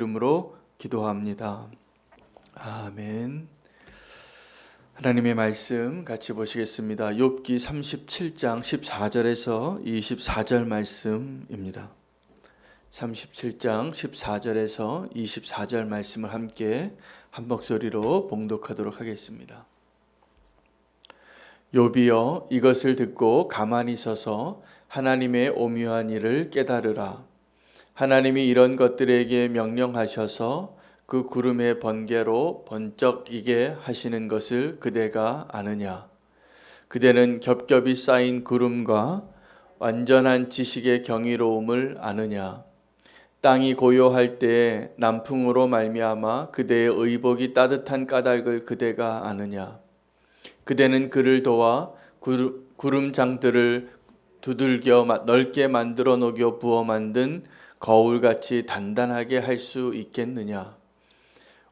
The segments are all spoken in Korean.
이름으로 기도합니다. 아멘. 하나님의 말씀 같이 보시겠습니다. 욥기 37장 14절에서 24절 말씀입니다. 37장 14절에서 24절 말씀을 함께 한 목소리로 봉독하도록 하겠습니다. 욥이여 이것을 듣고 가만히 서서 하나님의 오묘한 일을 깨달으라. 하나님이 이런 것들에게 명령하셔서 그 구름의 번개로 번쩍이게 하시는 것을 그대가 아느냐? 그대는 겹겹이 쌓인 구름과 완전한 지식의 경이로움을 아느냐? 땅이 고요할 때에 남풍으로 말미암아 그대의 의복이 따뜻한 까닭을 그대가 아느냐? 그대는 그를 도와 구름 장들을 두들겨 넓게 만들어 녹여 부어 만든 거울같이 단단하게 할 수 있겠느냐?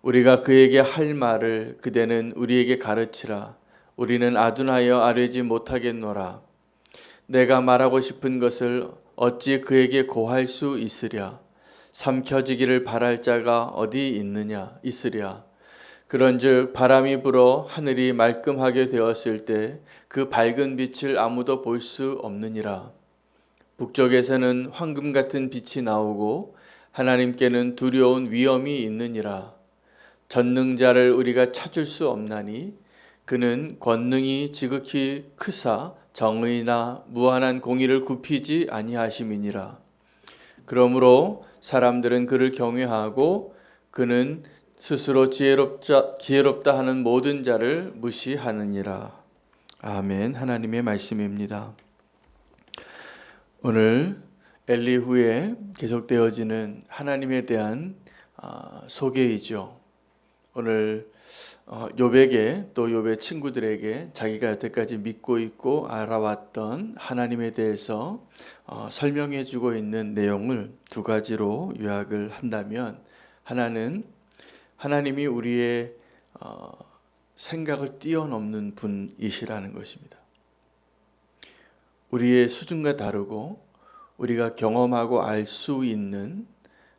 우리가 그에게 할 말을 그대는 우리에게 가르치라. 우리는 아둔하여 아뢰지 못하겠노라. 내가 말하고 싶은 것을 어찌 그에게 고할 수 있으랴? 삼켜지기를 바랄 자가 어디 있느냐? 있으랴. 그런즉 바람이 불어 하늘이 말끔하게 되었을 때 그 밝은 빛을 아무도 볼 수 없느니라. 북쪽에서는 황금 같은 빛이 나오고 하나님께는 두려운 위험이 있느니라. 전능자를 우리가 찾을 수 없나니 그는 권능이 지극히 크사 정의나 무한한 공의를 굽히지 아니하심이니라. 그러므로 사람들은 그를 경외하고 그는 스스로 지혜롭자, 지혜롭다 하는 모든 자를 무시하느니라. 아멘. 하나님의 말씀입니다. 오늘 엘리후에 계속되어지는 하나님에 대한 아, 소개이죠. 오늘 어, 요백에 또 요백 친구들에게 자기가 여태까지 믿고 있고 알아왔던 하나님에 대해서 어, 설명해 주고 있는 내용을 두 가지로 요약을 한다면 하나는 하나님이 우리의 어, 생각을 뛰어넘는 분이시라는 것입니다. 우리의 수준과 다르고 우리가 경험하고 알 수 있는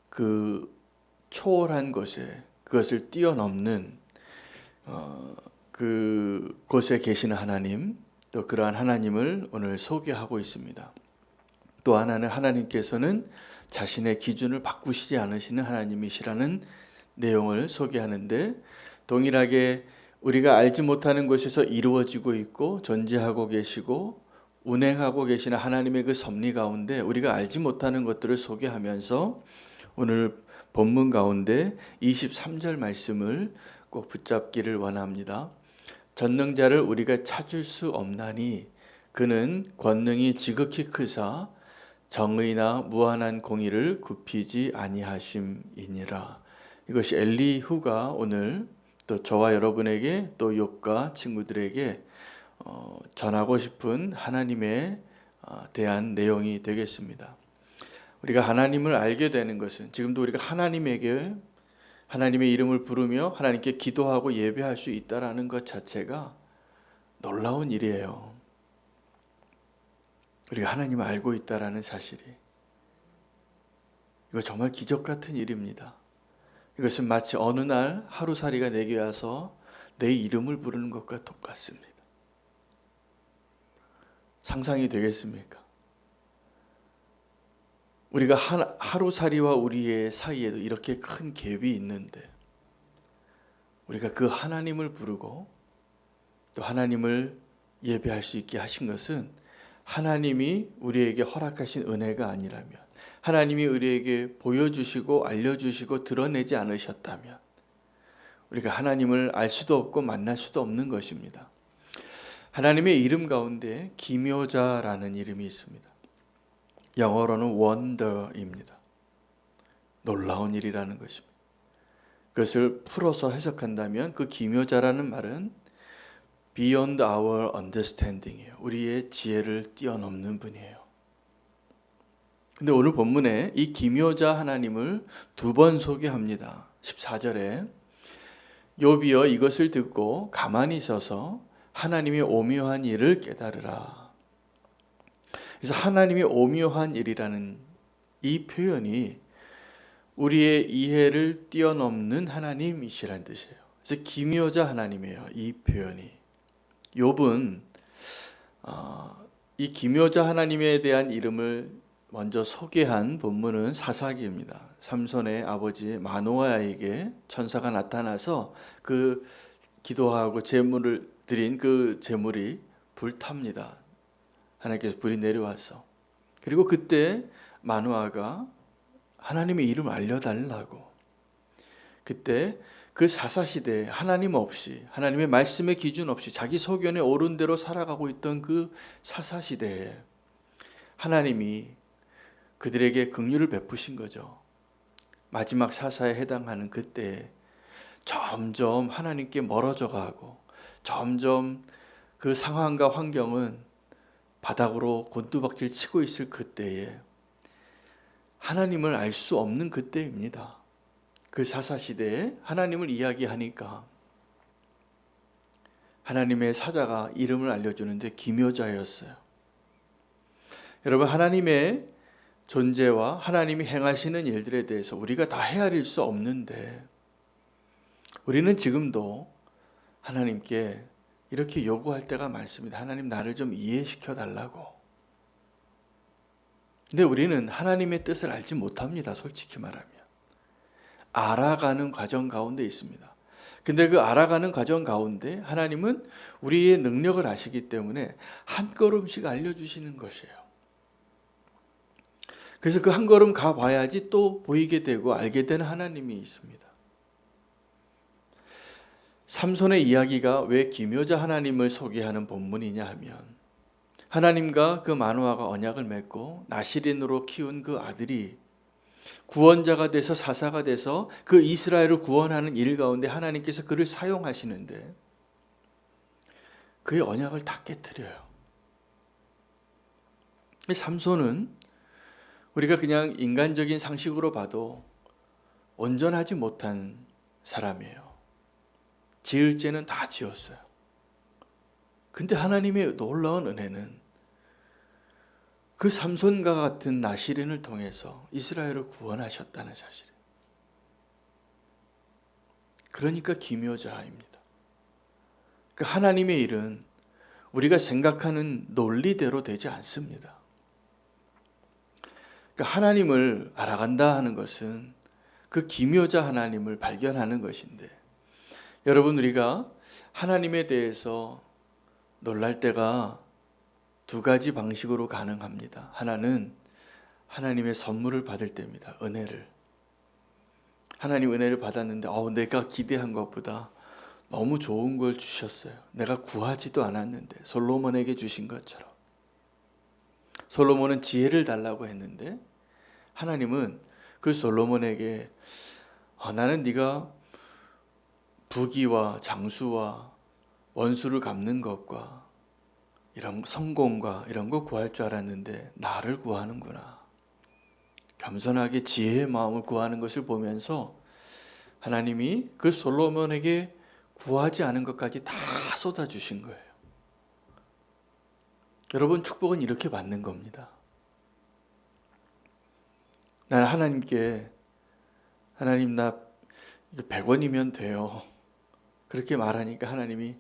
그 초월한 것에 그것을 뛰어넘는 어, 그 곳에 계시는 하나님 또 그러한 하나님을 오늘 소개하고 있습니다. 또 하나는 하나님께서는 자신의 기준을 바꾸시지 않으시는 하나님이시라는 내용을 소개하는데 동일하게 우리가 알지 못하는 곳에서 이루어지고 있고 존재하고 계시고 운행하고 계시는 하나님의 그 섭리 가운데 우리가 알지 못하는 것들을 소개하면서 오늘 본문 가운데 23절 말씀을 꼭 붙잡기를 원합니다. 전능자를 우리가 찾을 수 없나니 그는 권능이 지극히 크사 정의나 무한한 공의를 굽히지 아니하심이니라. 이것이 엘리후가 오늘 또 저와 여러분에게 또 욥과 친구들에게 어, 전하고 싶은 하나님에 어, 대한 내용이 되겠습니다. 우리가 하나님을 알게 되는 것은 지금도 우리가 하나님에게 하나님의 이름을 부르며 하나님께 기도하고 예배할 수 있다라는 것 자체가 놀라운 일이에요. 우리가 하나님을 알고 있다라는 사실이 이거 정말 기적 같은 일입니다. 이것은 마치 어느 날 하루살이가 내게 와서 내 이름을 부르는 것과 똑같습니다. 상상이 되겠습니까? 우리가 하루살이와 우리의 사이에도 이렇게 큰 갭이 있는데 우리가 그 하나님을 부르고 또 하나님을 예배할 수 있게 하신 것은 하나님이 우리에게 허락하신 은혜가 아니라면 하나님이 우리에게 보여주시고 알려주시고 드러내지 않으셨다면 우리가 하나님을 알 수도 없고 만날 수도 없는 것입니다. 하나님의 이름 가운데 기묘자라는 이름이 있습니다. 영어로는 wonder입니다. 놀라운 일이라는 것입니다. 그것을 풀어서 해석한다면 그 기묘자라는 말은 beyond our understanding이에요. 우리의 지혜를 뛰어넘는 분이에요. 근데 오늘 본문에 이 기묘자 하나님을 두 번 소개합니다. 14절에 욥이여 이것을 듣고 가만히 있어서 하나님의 오묘한 일을 깨달으라. 그래서 하나님의 오묘한 일이라는 이 표현이 우리의 이해를 뛰어넘는 하나님이시란 뜻이에요. 그래서 기묘자 하나님이에요. 이 표현이. 욥은 어, 이 기묘자 하나님에 대한 이름을 먼저 소개한 본문은 사사기입니다. 삼손의 아버지 마노아에게 천사가 나타나서 그 기도하고 제물을 드린 그 제물이 불탑니다. 하나님께서 불이 내려와서 그리고 그때 마노아가 하나님의 이름을 알려달라고 그때 그 사사 시대에 하나님 없이 하나님의 말씀의 기준 없이 자기 소견에 옳은 대로 살아가고 있던 그 사사 시대에 하나님이 그들에게 긍휼을 베푸신 거죠. 마지막 사사에 해당하는 그때 점점 하나님께 멀어져 가고 점점 그 상황과 환경은 바닥으로 곤두박질 치고 있을 그때에 하나님을 알 수 없는 그때입니다. 그 사사 시대에 하나님을 이야기하니까 하나님의 사자가 이름을 알려주는데 기묘자였어요. 여러분 하나님의 존재와 하나님이 행하시는 일들에 대해서 우리가 다 헤아릴 수 없는데 우리는 지금도 하나님께 이렇게 요구할 때가 많습니다. 하나님 나를 좀 이해시켜 달라고. 근데 우리는 하나님의 뜻을 알지 못합니다. 솔직히 말하면. 알아가는 과정 가운데 있습니다. 근데 그 알아가는 과정 가운데 하나님은 우리의 능력을 아시기 때문에 한 걸음씩 알려주시는 것이에요. 그래서 그 한 걸음 가 봐야지 또 보이게 되고 알게 되는 하나님이 있습니다. 삼손의 이야기가 왜 기묘자 하나님을 소개하는 본문이냐 하면 하나님과 그 마노아가 언약을 맺고 나시린으로 키운 그 아들이 구원자가 돼서 사사가 돼서 그 이스라엘을 구원하는 일 가운데 하나님께서 그를 사용하시는데 그의 언약을 다 깨뜨려요. 삼손은 우리가 그냥 인간적인 상식으로 봐도 온전하지 못한 사람이에요. 지을 죄는 다 지었어요. 근데 하나님의 놀라운 은혜는 그 삼손과 같은 나시린을 통해서 이스라엘을 구원하셨다는 사실이에요. 그러니까 기묘자입니다. 그 하나님의 일은 우리가 생각하는 논리대로 되지 않습니다. 그 하나님을 알아간다 하는 것은 그 기묘자 하나님을 발견하는 것인데 여러분 우리가 하나님에 대해서 놀랄 때가 두 가지 방식으로 가능합니다. 하나는 하나님의 선물을 받을 때입니다. 은혜를. 하나님 은혜를 받았는데 어, 내가 기대한 것보다 너무 좋은 걸 주셨어요. 내가 구하지도 않았는데 솔로몬에게 주신 것처럼. 솔로몬은 지혜를 달라고 했는데 하나님은 그 솔로몬에게 어, 나는 네가 부귀와 장수와 원수를 갚는 것과 이런 성공과 이런 거 구할 줄 알았는데 나를 구하는구나. 겸손하게 지혜의 마음을 구하는 것을 보면서 하나님이 그 솔로몬에게 구하지 않은 것까지 다 쏟아 주신 거예요. 여러분 축복은 이렇게 받는 겁니다. 나는 하나님께 하나님 나 100원이면 돼요. 그렇게 말하니까 하나님이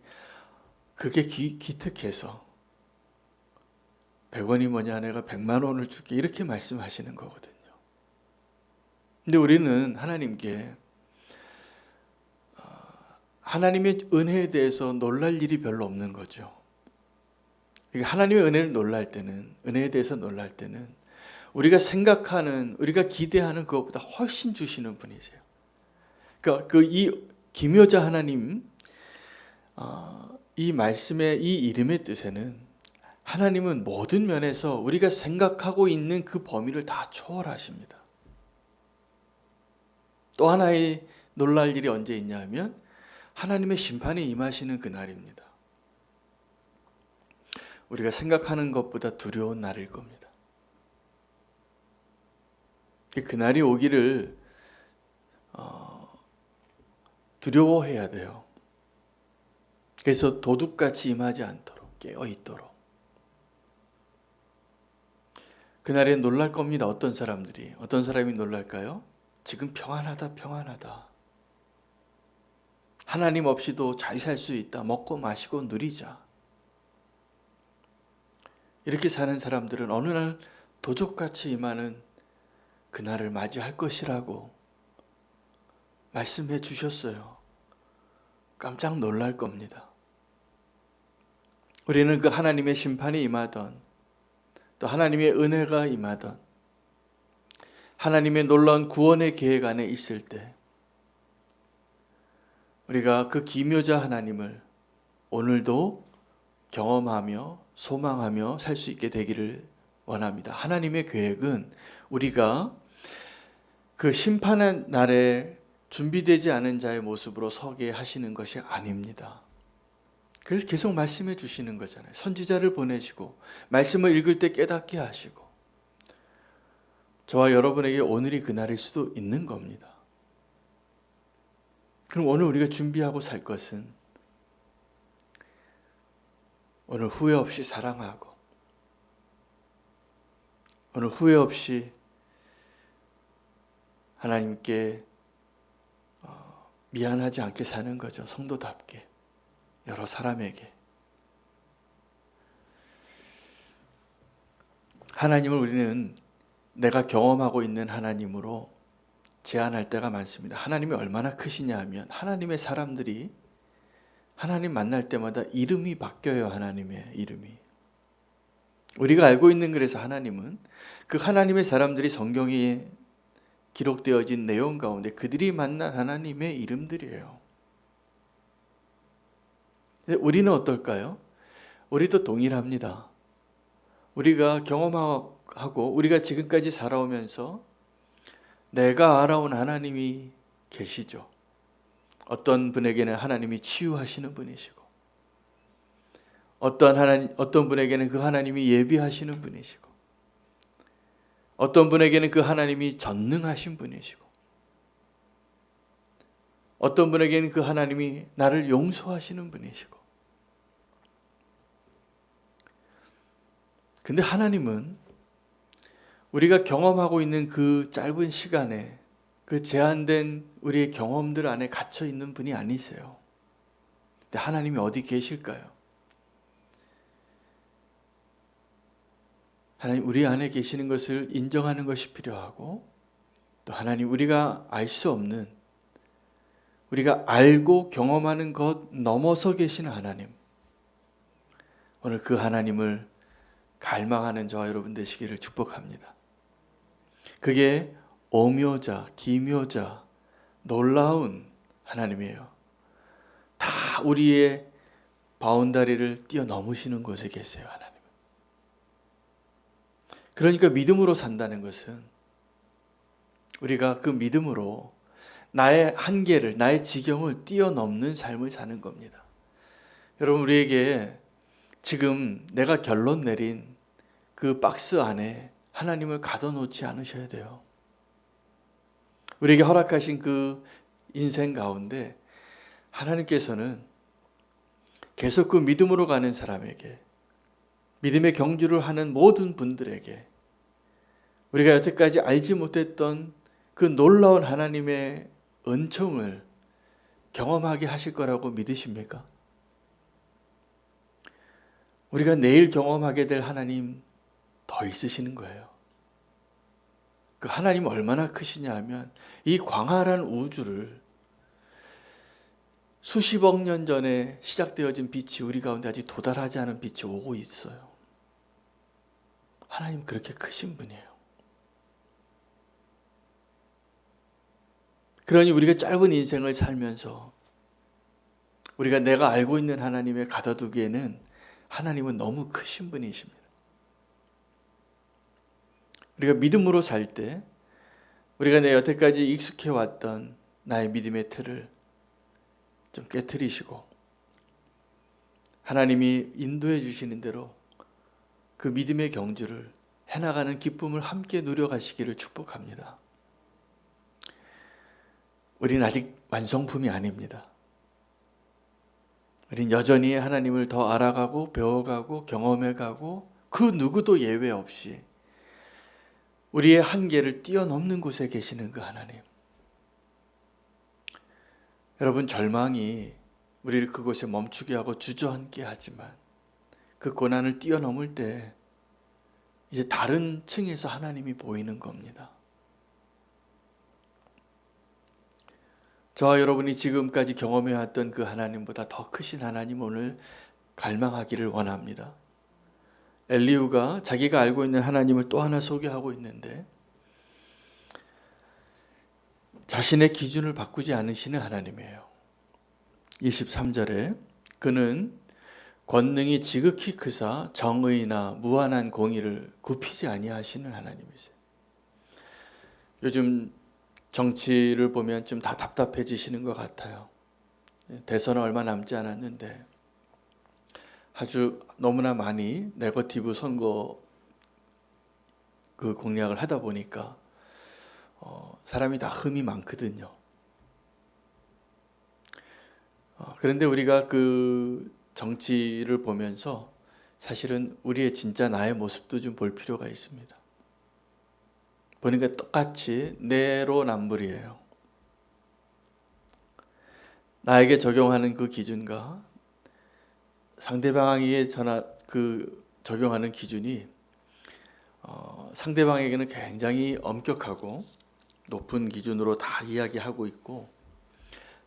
그게 기, 기특해서 100원이 뭐냐 내가 100만 원을 줄게 이렇게 말씀하시는 거거든요. 근데 우리는 하나님께 어, 하나님의 은혜에 대해서 놀랄 일이 별로 없는 거죠. 그러니까 하나님의 은혜를 놀랄 때는 은혜에 대해서 놀랄 때는 우리가 생각하는 우리가 기대하는 그것보다 훨씬 주시는 분이세요. 그러니까 그 이 기묘자 하나님 어, 이 말씀의 이 이름의 뜻에는 하나님은 모든 면에서 우리가 생각하고 있는 그 범위를 다 초월하십니다. 또 하나의 놀랄 일이 언제 있냐 하면 하나님의 심판에 임하시는 그날입니다. 우리가 생각하는 것보다 두려운 날일 겁니다. 그날이 오기를 어, 두려워해야 돼요. 그래서 도둑같이 임하지 않도록 깨어 있도록. 그날에 놀랄 겁니다. 어떤 사람들이 어떤 사람이 놀랄까요? 지금 평안하다, 평안하다. 하나님 없이도 잘 살 수 있다. 먹고 마시고 누리자. 이렇게 사는 사람들은 어느 날 도적같이 임하는 그날을 맞이할 것이라고 말씀해 주셨어요. 깜짝 놀랄 겁니다. 우리는 그 하나님의 심판이 임하던 또 하나님의 은혜가 임하던 하나님의 놀라운 구원의 계획 안에 있을 때 우리가 그 기묘자 하나님을 오늘도 경험하며 소망하며 살 수 있게 되기를 원합니다. 하나님의 계획은 우리가 그 심판의 날에 준비되지 않은 자의 모습으로 서게 하시는 것이 아닙니다. 그래서 계속 말씀해 주시는 거잖아요. 선지자를 보내시고 말씀을 읽을 때 깨닫게 하시고 저와 여러분에게 오늘이 그날일 수도 있는 겁니다. 그럼 오늘 우리가 준비하고 살 것은 오늘 후회 없이 사랑하고 오늘 후회 없이 하나님께 어, 미안하지 않게 사는 거죠. 성도답게 여러 사람에게 하나님을 우리는 내가 경험하고 있는 하나님으로 제안할 때가 많습니다. 하나님이 얼마나 크시냐 하면 하나님의 사람들이 하나님 만날 때마다 이름이 바뀌어요. 하나님의 이름이. 우리가 알고 있는 그래서 하나님은 그 하나님의 사람들이 성경에 기록되어진 내용 가운데 그들이 만난 하나님의 이름들이에요. 우리는 어떨까요? 우리도 동일합니다. 우리가 경험하고 우리가 지금까지 살아오면서 내가 알아온 하나님이 계시죠. 어떤 분에게는 하나님이 치유하시는 분이시고, 어떤 하나님, 어떤 분에게는 그 하나님이 예비하시는 분이시고, 어떤 분에게는 그 하나님이 전능하신 분이시고, 어떤 분에게는 그 하나님이 나를 용서하시는 분이시고, 근데 하나님은 우리가 경험하고 있는 그 짧은 시간에 그 제한된 우리의 경험들 안에 갇혀 있는 분이 아니세요. 근데 하나님이 어디 계실까요? 하나님 우리 안에 계시는 것을 인정하는 것이 필요하고 또 하나님 우리가 알 수 없는 우리가 알고 경험하는 것 넘어서 계시는 하나님 오늘 그 하나님을 갈망하는 저와 여러분 되시기를 축복합니다. 그게 오묘자, 기묘자, 놀라운 하나님이에요. 다 우리의 바운다리를 뛰어넘으시는 곳에 계세요, 하나님. 그러니까 믿음으로 산다는 것은 우리가 그 믿음으로 나의 한계를, 나의 지경을 뛰어넘는 삶을 사는 겁니다. 여러분, 우리에게 지금 내가 결론 내린 그 박스 안에 하나님을 가둬놓지 않으셔야 돼요. 우리에게 허락하신 그 인생 가운데 하나님께서는 계속 그 믿음으로 가는 사람에게 믿음의 경주를 하는 모든 분들에게 우리가 여태까지 알지 못했던 그 놀라운 하나님의 은총을 경험하게 하실 거라고 믿으십니까? 우리가 내일 경험하게 될 하나님 더 있으시는 거예요. 그 하나님 얼마나 크시냐 하면 이 광활한 우주를 수십억 년 전에 시작되어진 빛이 우리 가운데 아직 도달하지 않은 빛이 오고 있어요. 하나님 그렇게 크신 분이에요. 그러니 우리가 짧은 인생을 살면서 우리가 내가 알고 있는 하나님의 가둬두기에는 하나님은 너무 크신 분이십니다. 우리가 믿음으로 살 때 우리가 내 여태까지 익숙해 왔던 나의 믿음의 틀을 좀 깨뜨리시고 하나님이 인도해 주시는 대로 그 믿음의 경주를 해나가는 기쁨을 함께 누려가시기를 축복합니다. 우리는 아직 완성품이 아닙니다. 우리는 여전히 하나님을 더 알아가고 배워가고 경험해가고 그 누구도 예외 없이 우리의 한계를 뛰어넘는 곳에 계시는 그 하나님. 여러분 절망이 우리를 그곳에 멈추게 하고 주저앉게 하지만 그 고난을 뛰어넘을 때 이제 다른 층에서 하나님이 보이는 겁니다. 저와 여러분이 지금까지 경험해 왔던 그 하나님보다 더 크신 하나님 오늘 갈망하기를 원합니다. 엘리우가 자기가 알고 있는 하나님을 또 하나 소개하고 있는데 자신의 기준을 바꾸지 않으시는 하나님이에요. 23절에 그는 권능이 지극히 크사 정의나 무한한 공의를 굽히지 아니하시는 하나님이세요. 요즘 정치를 보면 좀 다 답답해지시는 것 같아요. 대선은 얼마 남지 않았는데 아주 너무나 많이 네거티브 선거 그 공략을 하다 보니까 어, 사람이 다 흠이 많거든요. 어, 그런데 우리가 그 정치를 보면서 사실은 우리의 진짜 나의 모습도 좀 볼 필요가 있습니다. 보니까 똑같이 내로남불이에요. 나에게 적용하는 그 기준과 상대방에게 전하 그 적용하는 기준이 어, 상대방에게는 굉장히 엄격하고 높은 기준으로 다 이야기하고 있고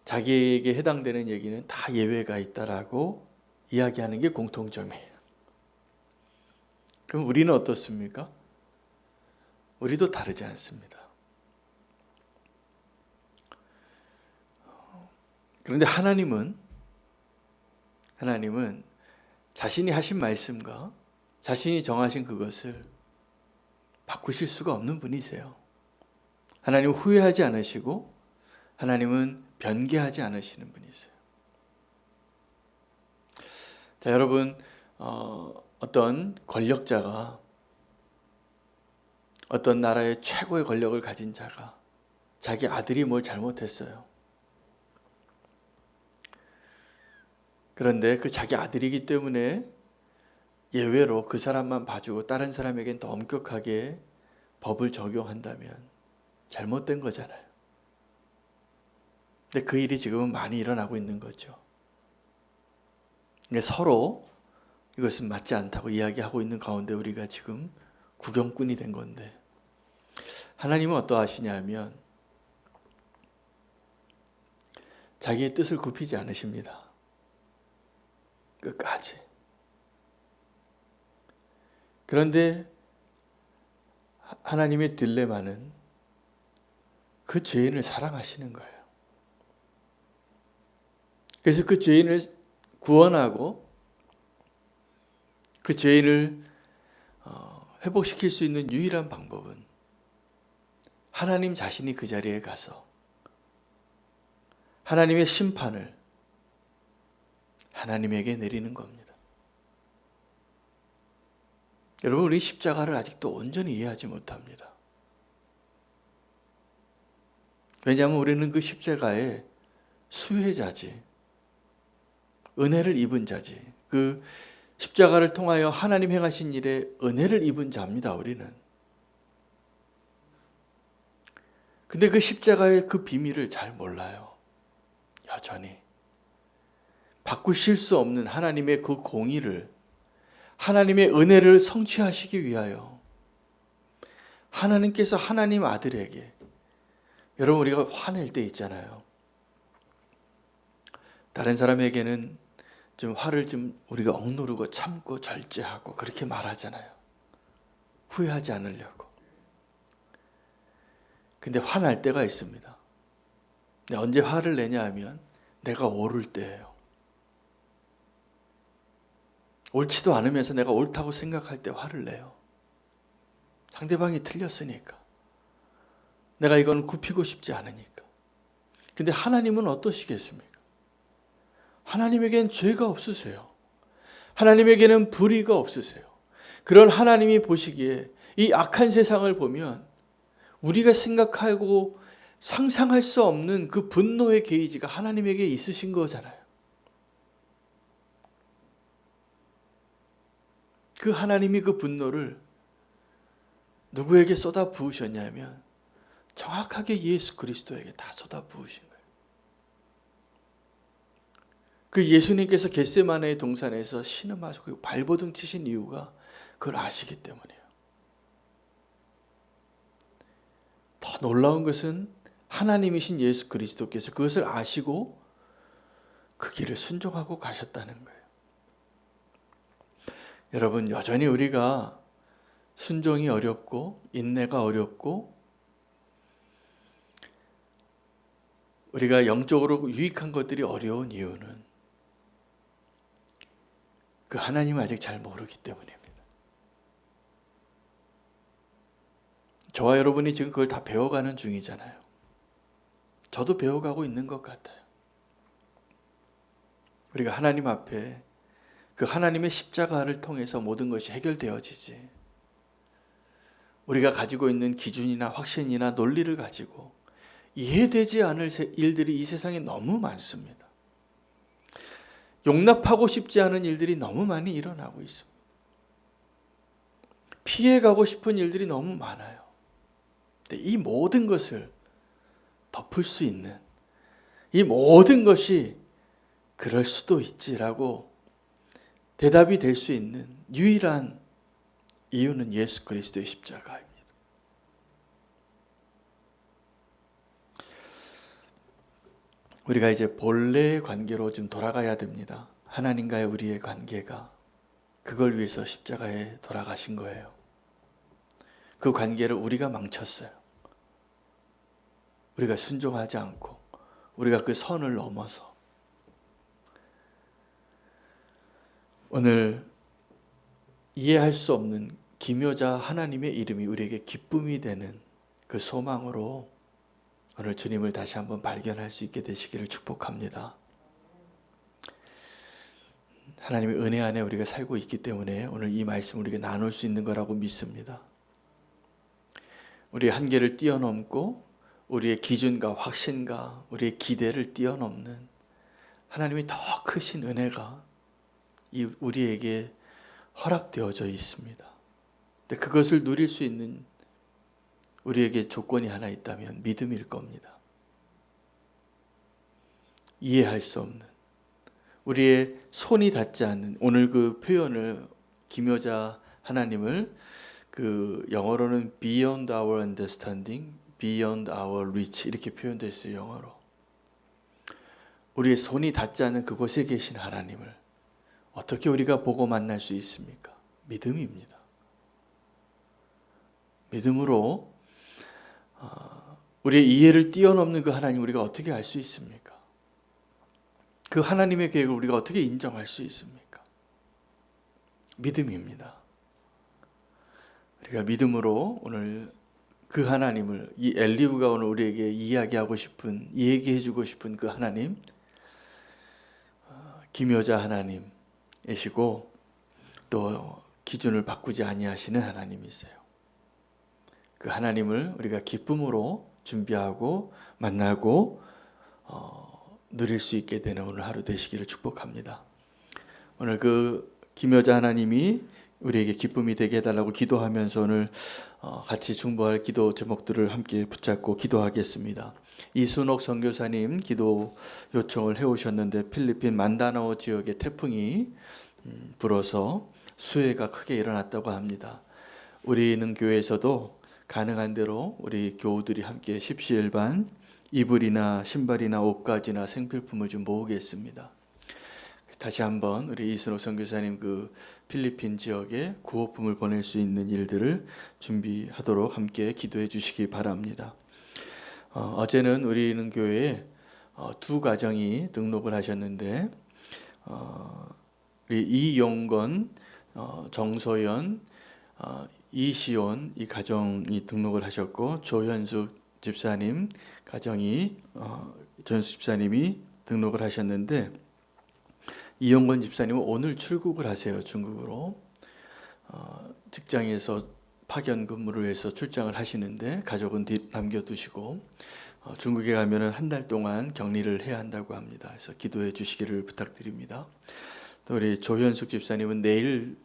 자기에게 해당되는 얘기는 다 예외가 있다라고 이야기하는 게 공통점이에요. 그럼 우리는 어떻습니까? 우리도 다르지 않습니다. 그런데 하나님은 하나님은 자신이 하신 말씀과 자신이 정하신 그것을 바꾸실 수가 없는 분이세요. 하나님은 후회하지 않으시고 하나님은 변개하지 않으시는 분이세요. 자, 여러분 어, 어떤 권력자가 어떤 나라의 최고의 권력을 가진 자가 자기 아들이 뭘 잘못했어요. 그런데 그 자기 아들이기 때문에 예외로 그 사람만 봐주고 다른 사람에겐 더 엄격하게 법을 적용한다면 잘못된 거잖아요. 근데 그 일이 지금은 많이 일어나고 있는 거죠. 서로 이것은 맞지 않다고 이야기하고 있는 가운데 우리가 지금 구경꾼이 된 건데 하나님은 어떠하시냐면 자기의 뜻을 굽히지 않으십니다. 끝까지. 그런데 하나님의 딜레마는 그 죄인을 사랑하시는 거예요. 그래서 그 죄인을 구원하고 그 죄인을 어, 회복시킬 수 있는 유일한 방법은 하나님 자신이 그 자리에 가서 하나님의 심판을 하나님에게 내리는 겁니다. 여러분, 우리 십자가를 아직도 온전히 이해하지 못합니다. 왜냐하면 우리는 그 십자가의 수혜자지, 은혜를 입은 자지, 그 십자가를 통하여 하나님 행하신 일에 은혜를 입은 자입니다, 우리는. 근데 그 십자가의 그 비밀을 잘 몰라요. 여전히. 바꾸실 수 없는 하나님의 그 공의를 하나님의 은혜를 성취하시기 위하여 하나님께서 하나님 아들에게 여러분 우리가 화낼 때 있잖아요. 다른 사람에게는 좀 화를 좀 우리가 억누르고 참고 절제하고 그렇게 말하잖아요. 후회하지 않으려고. 근데 화날 때가 있습니다. 언제 화를 내냐 하면 내가 오를 때예요. 옳지도 않으면서 내가 옳다고 생각할 때 화를 내요. 상대방이 틀렸으니까. 내가 이건 굽히고 싶지 않으니까. 근데 하나님은 어떠시겠습니까? 하나님에겐 죄가 없으세요. 하나님에게는 불의가 없으세요. 그런 하나님이 보시기에 이 악한 세상을 보면 우리가 생각하고 상상할 수 없는 그 분노의 게이지가 하나님에게 있으신 거잖아요. 그 하나님이 그 분노를 누구에게 쏟아 부으셨냐면 정확하게 예수 그리스도에게 다 쏟아 부으신 거예요. 그 예수님께서 겟세마네의 동산에서 신음하시고 발버둥 치신 이유가 그걸 아시기 때문이에요. 더 놀라운 것은 하나님이신 예수 그리스도께서 그것을 아시고 그 길을 순종하고 가셨다는 거예요. 여러분 여전히 우리가 순종이 어렵고 인내가 어렵고 우리가 영적으로 유익한 것들이 어려운 이유는 그 하나님을 아직 잘 모르기 때문입니다. 저와 여러분이 지금 그걸 다 배워가는 중이잖아요. 저도 배워가고 있는 것 같아요. 우리가 하나님 앞에 그 하나님의 십자가를 통해서 모든 것이 해결되어지지. 우리가 가지고 있는 기준이나 확신이나 논리를 가지고 이해되지 않을 일들이 이 세상에 너무 많습니다. 용납하고 싶지 않은 일들이 너무 많이 일어나고 있습니다. 피해가고 싶은 일들이 너무 많아요. 이 모든 것을 덮을 수 있는 이 모든 것이 그럴 수도 있지라고 대답이 될 수 있는 유일한 이유는 예수 그리스도의 십자가입니다. 우리가 이제 본래의 관계로 좀 돌아가야 됩니다. 하나님과의 우리의 관계가 그걸 위해서 십자가에 돌아가신 거예요. 그 관계를 우리가 망쳤어요. 우리가 순종하지 않고 우리가 그 선을 넘어서 오늘 이해할 수 없는 기묘자 하나님의 이름이 우리에게 기쁨이 되는 그 소망으로 오늘 주님을 다시 한번 발견할 수 있게 되시기를 축복합니다. 하나님의 은혜 안에 우리가 살고 있기 때문에 오늘 이 말씀을 우리가 나눌 수 있는 거라고 믿습니다. 우리의 한계를 뛰어넘고 우리의 기준과 확신과 우리의 기대를 뛰어넘는 하나님의 더 크신 은혜가 이 우리에게 허락되어져 있습니다. 그것을 누릴 수 있는 우리에게 조건이 하나 있다면 믿음일 겁니다. 이해할 수 없는 우리의 손이 닿지 않는 오늘 그 표현을 김여자 하나님을 그 영어로는 beyond our understanding, beyond our reach 이렇게 표현되어 있어요 영어로. 우리의 손이 닿지 않는 그곳에 계신 하나님을 어떻게 우리가 보고 만날 수 있습니까? 믿음입니다. 믿음으로 어, 우리의 이해를 뛰어넘는 그 하나님 우리가 어떻게 알 수 있습니까? 그 하나님의 계획을 우리가 어떻게 인정할 수 있습니까? 믿음입니다. 우리가 믿음으로 오늘 그 하나님을 이 엘리우가 오늘 우리에게 이야기하고 싶은 이야기해 주고 싶은 그 하나님 어, 기묘자 하나님이시고 또 기준을 바꾸지 아니하시는 하나님이세요. 그 하나님을 우리가 기쁨으로 준비하고 만나고 어, 누릴 수 있게 되는 오늘 하루 되시기를 축복합니다. 오늘 그 김여자 하나님이 우리에게 기쁨이 되게 해달라고 기도하면서 오늘 어, 같이 중보할 기도 제목들을 함께 붙잡고 기도하겠습니다. 이순옥 선교사님 기도 요청을 해오셨는데 필리핀 만다나오 지역에 태풍이 음, 불어서 수해가 크게 일어났다고 합니다. 우리 는 교회에서도 가능한 대로 우리 교우들이 함께 십시일반 이불이나 신발이나 옷가지나 생필품을 좀 모으겠습니다. 다시 한번 우리 이순호 선교사님 그 필리핀 지역에 구호품을 보낼 수 있는 일들을 준비하도록 함께 기도해 주시기 바랍니다. 어, 제는 우리는 교회에 어, 두 가정이 등록을 하셨는데 어, 우리 이용건, 어, 정소연, 어, 이시온 이 가정이 등록을 하셨고 조현숙 집사님 가정이 어, 조현숙 집사님이 등록을 하셨는데 이영건 집사님은 오늘 출국을 하세요 중국으로 어, 직장에서 파견 근무를 위해서 출장을 하시는데 가족은 남겨두시고 어, 중국에 가면은 한 달 동안 격리를 해야 한다고 합니다. 그래서 기도해 주시기를 부탁드립니다. 또 우리 조현숙 집사님은 내일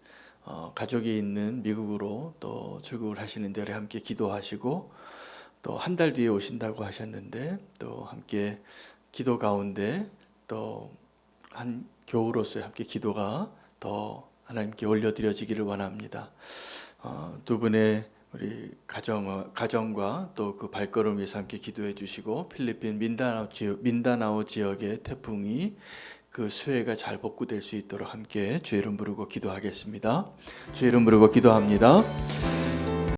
어, 가족이 있는 미국으로 또 출국을 하시는데 우리 함께 기도하시고 또 한 달 뒤에 오신다고 하셨는데 또 함께 기도 가운데 또 한 교우로서의 함께 기도가 더 하나님께 올려드려지기를 원합니다. 어, 두 분의 우리 가정 가정과 또 그 발걸음 위해서 함께 기도해 주시고 필리핀 민다나오 지역 민다나오 지역의 태풍이 그 수해가 잘 복구될 수 있도록 함께 주 이름 부르고 기도하겠습니다. 주 이름 부르고 기도합니다.